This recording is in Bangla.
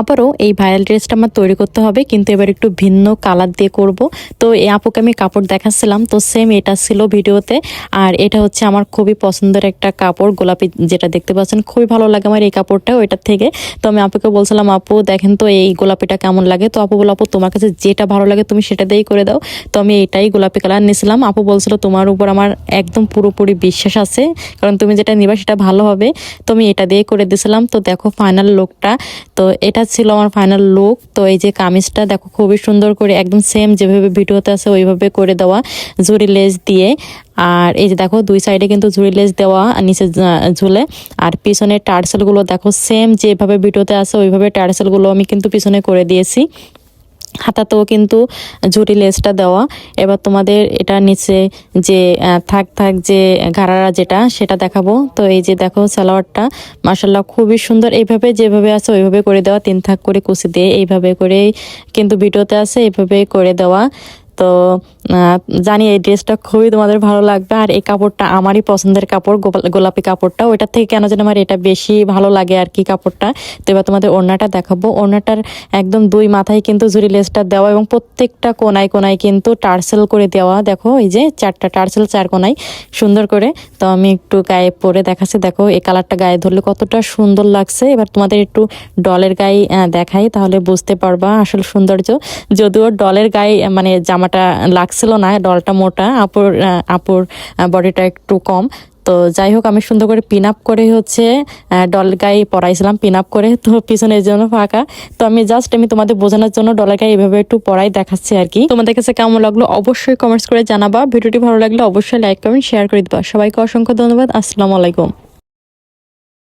আবারও এই ভাইরাল ড্রেসটা আমার তৈরি করতে হবে, কিন্তু এবার একটু ভিন্ন কালার দিয়ে করব। তো এই আপুকে আমি কাপড় দেখাচ্ছিলাম, তো সেম এটা ছিল ভিডিওতে। আর এটা হচ্ছে আমার খুবই পছন্দের একটা কাপড়, গোলাপি যেটা দেখতে পাচ্ছেন, খুবই ভালো লাগে আমার এই কাপড়টা ওইটার থেকে। তো আমি আপুকে বলছিলাম, আপু, দেখেন তো এই গোলাপিটা কেমন লাগে? তো আপু বলো আপু, তোমার কাছে যেটা ভালো লাগে তুমি সেটা দিয়েই করে দাও। তো আমি এটাই গোলাপি কালার নিয়েছিলাম। আপু বলছিল, তোমার উপর আমার একদম পুরোপুরি বিশ্বাস আছে, কারণ তুমি যেটা নিবা সেটা ভালো হবে। তো আমি এটা দিয়ে করে দিয়েছিলাম। তো দেখো ফাইনাল লুকটা তো এটা ছিল আমার ফাইনাল লুক তো এই যে কামিজটা দেখো খুবই সুন্দর করে একদম সেম যেভাবে ভিডিওতে আছে ওইভাবে করে দেওয়া জুড়ি লেস দিয়ে। আর এই যে দেখো দুই সাইডে কিন্তু ঝুড়ি লেস দেওয়া নিচে ঝুলে। আর পিছনে টার্সেলগুলো দেখো সেম যেভাবে ভিডিওতে আছে ওইভাবে টার্সেলগুলো আমি কিন্তু পিছনে করে দিয়েছি। হাতাতেও কিন্তু ঝুড়ি লেসটা দেওয়া। এবার তোমাদের এটা নিচে যে থাক থাক যে ঘাড়ারা যেটা, সেটা দেখাবো। তো এই যে দেখো সালোয়ারটা মার্শাল্লাহ খুবই সুন্দর। এইভাবে যেভাবে আছে ওইভাবে করে দেওয়া। তিন থাক করে কুচি দিয়ে এইভাবে করেই কিন্তু ভিডিওতে আছে, এইভাবে করে দেওয়া। তো জানি এই ড্রেসটা খুবই তোমাদের ভালো লাগবে। আর এই কাপড়টা আমারই পছন্দের কাপড় গোলাপি কাপড়টা। ওইটার থেকে কেন যেন আমার এটা বেশি ভালো লাগে আর কি কাপড়টা। তো এবার তোমাদের ওড়নাটা দেখাবো। ওড়নাটার একদম দুই মাথায় কিন্তু জুরি লেসটা দেওয়া এবং প্রত্যেকটা কোনায় কোনায় কিন্তু টার্সেল করে দেওয়া। দেখো, এই যে চারটা টার্সেল, চার কোনায়। সুন্দর করে। তো আমি একটু গায়ে পরে দেখাচ্ছি। দেখো, এই কালারটা গায়ে ধরলে কতটা সুন্দর লাগছে। এবার তোমাদের একটু ডলের গায়ে দেখাই, তাহলে বুঝতে পারবা আসল সৌন্দর্য। যদিও ডলের গায়ে মানে জামাটা লাগছিল না, ডলটা মোটা, আপুর আপুর বডিটা একটু কম। তো যাই হোক, আমি সুন্দর করে পিন আপ করে হচ্ছে ডল গায়ে পরাইছিলাম পিন আপ করে, তো পিছনের জন্য ফাঁকা। তো আমি জাস্ট আমি তোমাদের বোঝানোর জন্য ডলার গায়ে এভাবে একটু পরাই দেখাচ্ছি আর কি। তোমাদের কাছে কেমন লাগল অবশ্যই কমেন্টস করে জানাবা। ভিডিওটি ভালো লাগলে অবশ্যই লাইক কমেন্ট শেয়ার করে দিবা। সবাইকে অসংখ্য ধন্যবাদ। আসসালামু আলাইকুম।